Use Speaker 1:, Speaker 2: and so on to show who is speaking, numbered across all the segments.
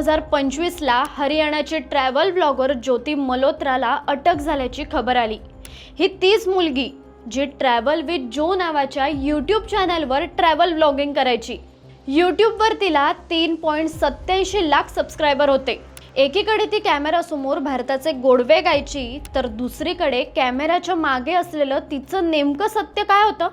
Speaker 1: हजार पंचवीसला हरियाणाची travel blogger ज्योती मल्होत्राला अटक झाल्याची खबर आली. ही तीच मुलगी जी ट्रॅव्हल विथ जो नावाच्या यूट्यूब चॅनलवर ट्रॅव्हल ब्लॉगिंग करायची. यूट्यूबवर तिला तीन पॉईंट सत्याऐंशी लाख सबस्क्रायबर होते. एकीकडे ती कॅमेरासमोर भारताचे गोडवे गायची तर दुसरीकडे कॅमेऱ्याच्या मागे असलेलं तिचं नेमकं सत्य काय होतं?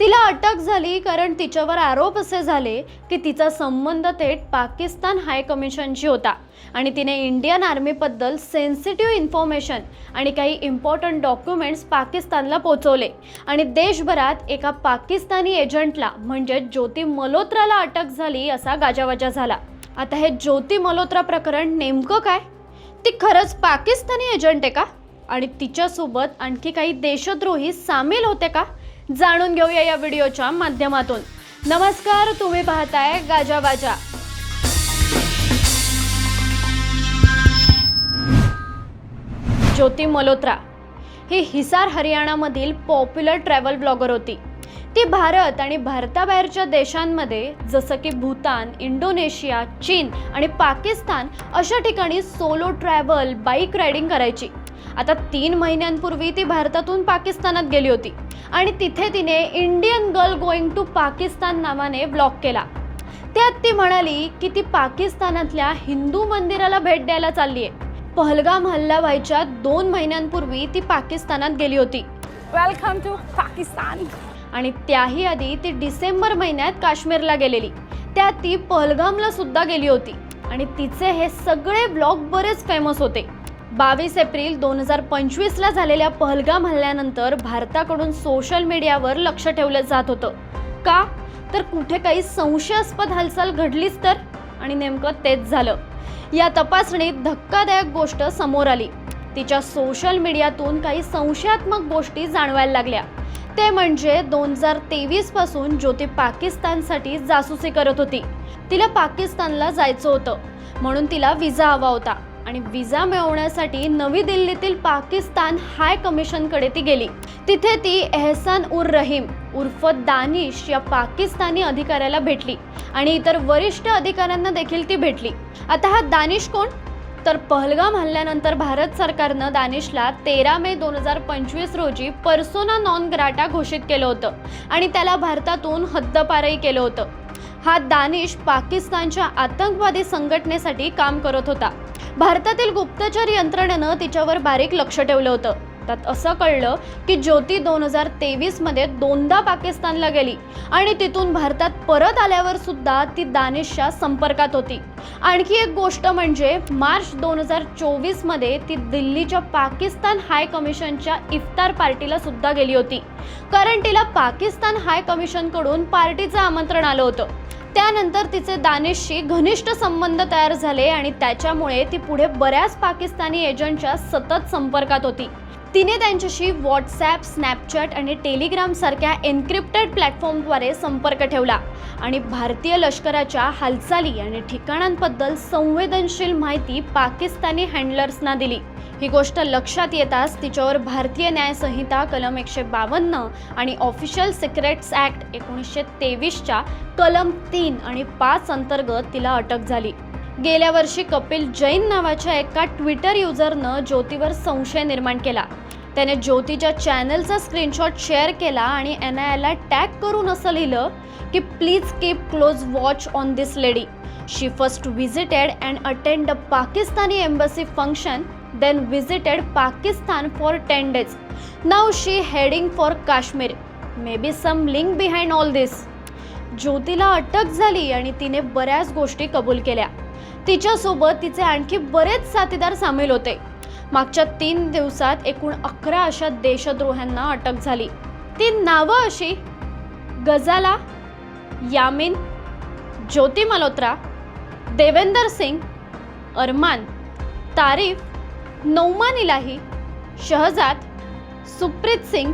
Speaker 1: तिला अटक झाली कारण तिच्यावर आरोप असे झाले की तिचा संबंध थेट पाकिस्तान हाय कमिशनशी होता. आणि तिने इंडियन आर्मीबद्दल सेन्सिटिव्ह इन्फॉर्मेशन आणि काही इम्पॉर्टंट डॉक्युमेंट्स पाकिस्तानला पोचवले. आणि देशभरात एका पाकिस्तानी एजंटला म्हणजे ज्योती मल्होत्राला अटक झाली असा गाजावाजा झाला. आता हे ज्योती मल्होत्रा प्रकरण नेमकं काय? ती खरंच पाकिस्तानी एजंट आहे का? आणि तिच्यासोबत आणखी काही देशद्रोही सामील होते का? जाणून घेऊया या व्हिडिओच्या माध्यमातून. नमस्कार तुम्ही पाहताय गाजा बाजा ज्योती मल्होत्रा ही हिसार हरियाणामधील पॉप्युलर ट्रॅव्हल ब्लॉगर होती. ती भारत आणि भारताबाहेरच्या देशांमध्ये जसं की भूतान इंडोनेशिया चीन आणि पाकिस्तान अशा ठिकाणी सोलो ट्रॅव्हल बाईक रायडिंग करायची. आता तीन महिन्यांपूर्वी ती भारतातून पाकिस्तानात गेली होती. आणि तिथे तिने Indian girl going to Pakistan नावाने ब्लॉग केला. त्यात ती म्हणाली की ती पाकिस्तानातल्या हिंदू मंदिराला भेट द्यायला चालली आहे पहलगाम हल्ला व्हायच्या दोन महिन्यांपूर्वी ती पाकिस्तानात गेली होती.
Speaker 2: वेलकम टू पाकिस्तान
Speaker 1: आणि त्याही आधी ती डिसेंबर महिन्यात काश्मीरला गेलेली. त्यात ती पहलगामला सुद्धा गेली होती. आणि तिचे हे सगळे ब्लॉग बरेच फेमस होते. बावीस एप्रिल दोन हजार पंचवीसला झालेल्या पहलगाम हल्ल्यानंतर भारताकडून सोशल मीडियावर लक्ष ठेवलं जात होतं. का? तर कुठे काही संशयास्पद हालचाल घडलीच तर? आणि नेमकं तेच झालं. या तपासणीत धक्कादायक गोष्ट समोर आली. तिच्या सोशल मीडियातून काही संशयात्मक गोष्टी जाणवायला लागल्या. ते म्हणजे दोन हजार तेवीसपासून ज्योती पाकिस्तानसाठी जासूसी करत होती. तिला पाकिस्तानला जायचं होतं. म्हणून तिला विजा हवा होता. आणि विजा मिळवण्यासाठी नवी दिल्लीतील पाकिस्तान हाय कमिशनकडे ती गेली. तिथे ती एहसान उर रहीम उर्फ दानिश या पाकिस्तानी अधिकाऱ्याला भेटली आणि इतर वरिष्ठ अधिकाऱ्यांना देखील ती भेटली. आता हा दानिश कोण? तर पहलगाम हल्ल्यानंतर भारत सरकारनं दानिशला तेरा मे दोन हजार पंचवीस रोजी पर्सोना नॉन ग्राटा घोषित केलं होतं आणि त्याला भारतातून हद्दपारही केलं होतं. हा दानिश पाकिस्तानच्या आतंकवादी संघटनेसाठी काम करत होता. भारतातील गुप्तचर यंत्रणेनं तिच्यावर बारीक लक्ष ठेवलं होतं. त्यात असं कळलं की ज्योती दोन हजार तेवीसमध्ये दोनदा पाकिस्तानला गेली आणि तिथून भारतात परत आल्यावर सुद्धा ती दानिशच्या संपर्कात होती. आणखी एक गोष्ट म्हणजे मार्च दोन हजार चोवीसमध्ये ती दिल्लीच्या पाकिस्तान हाय कमिशनच्या इफ्तार पार्टीला सुद्धा गेली होती. कारण तिला पाकिस्तान हाय कमिशनकडून पार्टीचं आमंत्रण आलं होतं. त्यानंतर तिचे दानिशशी घनिष्ठ संबंध तयार झाले आणि त्याच्यामुळे ती पुढे बऱ्याच पाकिस्तानी एजंटच्या सतत संपर्कात होती. तिने त्यांच्याशी व्हॉट्सॲप स्नॅपचॅट आणि टेलिग्रामसारख्या एन्क्रिप्टेड प्लॅटफॉर्मद्वारे संपर्क ठेवला. आणि भारतीय लष्कराच्या हालचाली आणि ठिकाणांबद्दल संवेदनशील माहिती पाकिस्तानी हँडलर्सना दिली. ही गोष्ट लक्षात येताच तिच्यावर भारतीय न्यायसंहिता कलम एकशे बावन्न आणि ऑफिशियल सिक्रेट्स ॲक्ट एकोणीसशे तेवीसच्या कलम तीन आणि पाच अंतर्गत तिला अटक झाली. गेल्या वर्षी कपिल जैन नावाच्या एका ट्विटर युजरनं ज्योतीवर संशय निर्माण केला. त्याने ज्योतीच्या चॅनलचा स्क्रीनशॉट शेअर केला आणि एन आय एला टॅग करून असं लिहिलं की please keep close watch on this lady she first visited and attend a Pakistani embassy function then visited Pakistan for ten days now she heading for Kashmir may be some link behind all this ज्योतीला अटक झाली आणि तिने बऱ्याच गोष्टी कबूल केल्या. तिच्यासोबत तिचे आणखी बरेच साथीदार सामील होते. मागच्या तीन दिवसात एकूण अकरा अशा देशद्रोह्यांना अटक झाली. ती नावं अशी गजाला यामिन ज्योती मल्होत्रा देवेंदर सिंग अरमान तारीफ नौमान इलाही शहजाद सुप्रीत सिंग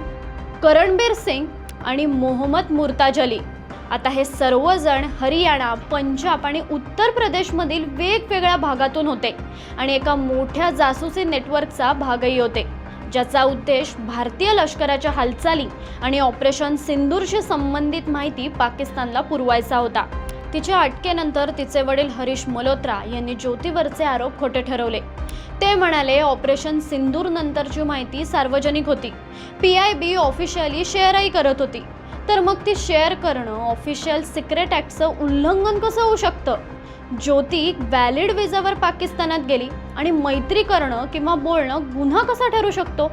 Speaker 1: करणबीर सिंग आणि मोहम्मद मुर्ताज अली. आता हे सर्वजण हरियाणा पंजाब आणि उत्तर प्रदेशमधील वेगवेगळ्या भागातून होते आणि एका मोठ्या जासूसी नेटवर्कचा भागही होते ज्याचा उद्देश भारतीय लष्कराच्या हालचाली आणि ऑपरेशन सिंदूरशी संबंधित माहिती पाकिस्तानला पुरवायचा होता. तिच्या अटकेनंतर तिचे वडील हरीश मल्होत्रा यांनी ज्योतीवरचे आरोप खोटे ठरवले. ते म्हणाले ऑपरेशन सिंदूर नंतरची माहिती सार्वजनिक होती. पी आय बी ऑफिशियली शेअरही करत होती. तर मग ती शेअर करणं ऑफिशियल सिक्रेट ॲक्टचं उल्लंघन कसं होऊ शकतं? ज्योती व्हॅलिड विजावर पाकिस्तानात गेली आणि मैत्री करणं किंवा बोलणं गुन्हा कसा ठरू शकतो?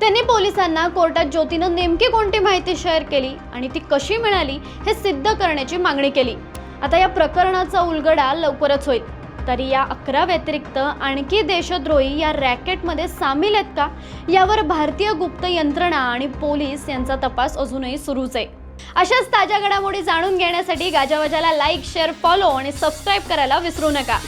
Speaker 1: त्यांनी पोलिसांना कोर्टात ज्योतीनं नेमकी कोणती माहिती शेअर केली आणि ती कशी मिळाली हे सिद्ध करण्याची मागणी केली. आता या प्रकरणाचा उलगडा लवकरच होईल. तरी या अकरा व्यतिरिक्त आणखी देशद्रोही या रॅकेटमध्ये सामील आहेत का? यावर भारतीय गुप्त यंत्रणा आणि पोलीस यांचा तपास अजूनही सुरूच आहे. अशाच ताज्या घडामोडी जाणून घेण्यासाठी गाजावाजाला लाईक शेअर फॉलो आणि सबस्क्राईब करायला विसरू नका.